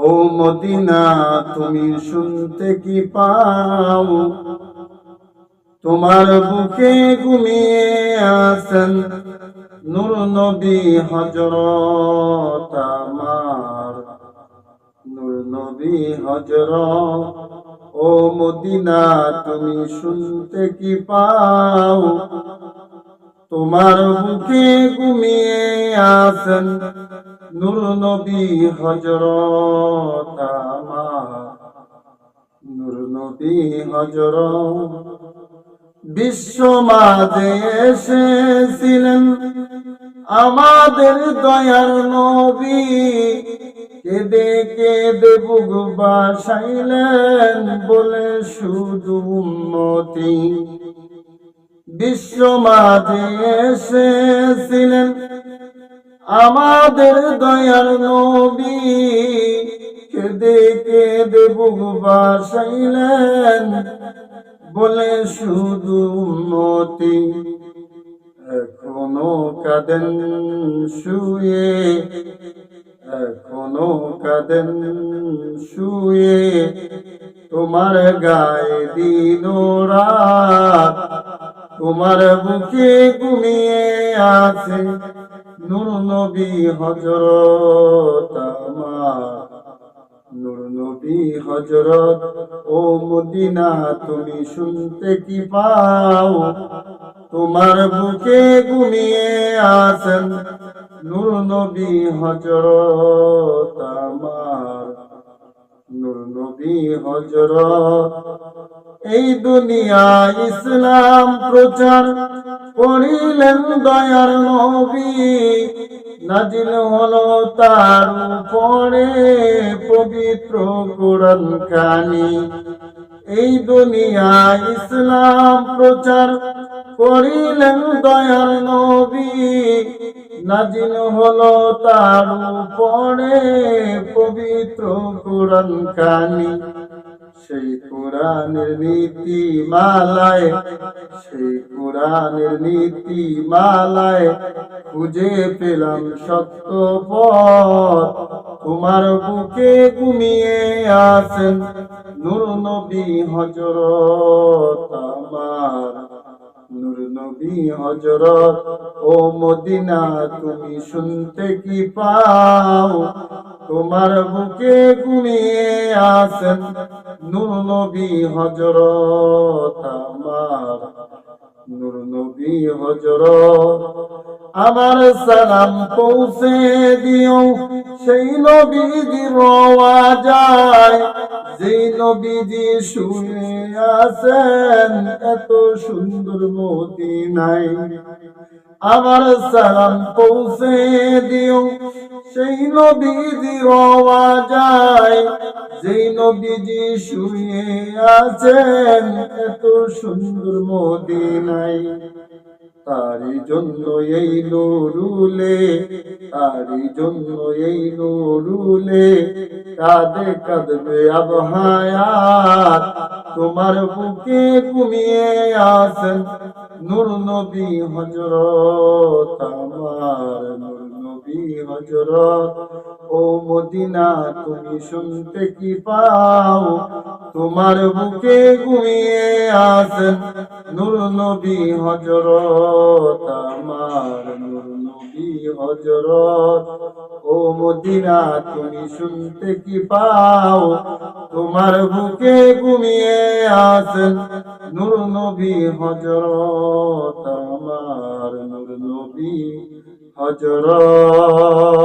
ও Medina, তুমি শুনতে কি পাও? তোমার বুকে ঘুমিয়ে আছেন নূর নবী হজরত আমার। নূর নবী হজরত ও মদিনা, তুমি শুনতে কি পাও? তোমার বুকে ঘুমিয়ে আছেন নূর নবী হজরত নূর নবী হজরত বিশ্ব মাঝে এসেছিলেন। আমাদের দয়ার নবী কেঁদে কেঁদে বুক বাসাইলেন বলে শুধু মতি বিশ্ব মাঝে এসেছিলেন। আমাদের দয়ার নবী কেঁদে কেঁদে বাসাইলেন, বলে শুধু মতি এখনও কাদেন শুয়ে, এখনও কাদেন শুয়ে। তোমার গায়ে দিন তোমার বুকে ঘুমিয়ে আছে। নূর নবী হজরত নূর নবী হজরত ও মদিনা, তুমি শুনতে কি পাও? তোমার বুকে ঘুমিয়ে আছেন নূর নবী হজরত আমার। নবী হজরত এই দুনিয়া ইসলাম প্রচার করিলেন দয়ার নবী। নাজিল হলো তার উপরে পবিত্র কোরআন কানি। এই দুনিয়া ইসলাম প্রচার করিলেন দয়ার নবী। নাজিল হলো তার উপরে পবিত্র কোরআন কানি। সেই কোরআনের নীতি মালায় সেই কোরআনের নীতি মালায় খুঁজে পেলাম সত্য পথ। তোমার বুকে ঘুমিয়ে আছেন নূর নবী হজরত আমার নূর নবী হজরত ও মদিনা, তুমি শুনতে কি পাও? তোমার বুকে ঘুমিয়ে আছেন নূর নবী হজরত আমার। নূর নবী হজরত আমার সালাম পৌঁছে দিও। সেই নবীজি রওয়া যায়। যেই নবীজি শুয়ে আছেন এত সুন্দর মদিনায় আমার সালাম পৌঁছে দিও। সেই নবীজি রওয়া যায়। যেই নবীজি শুয়ে আছেন এত সুন্দর মদিনায় তারি জন্য এই নুরুলে তারি জন্য এই নুরুলে, কাঁদে কাঁদবে আবহায়াত তোমার বুকে ঘুমিয়ে আসেন নূর নবী হজরত আমার নূর নবী হজরত ও মদিনা, তুমি শুনতে কি পাও? তোমার বুকে ঘুমিয়ে আসেন নূর নবী হজরত আমার নূর নবী হজরত ও মদিনা, তুমি শুনতে কি পাও? তোমার বুকে ঘুমিয়ে আসেন নূর নবী হজরত আমার নূর নবী হজরত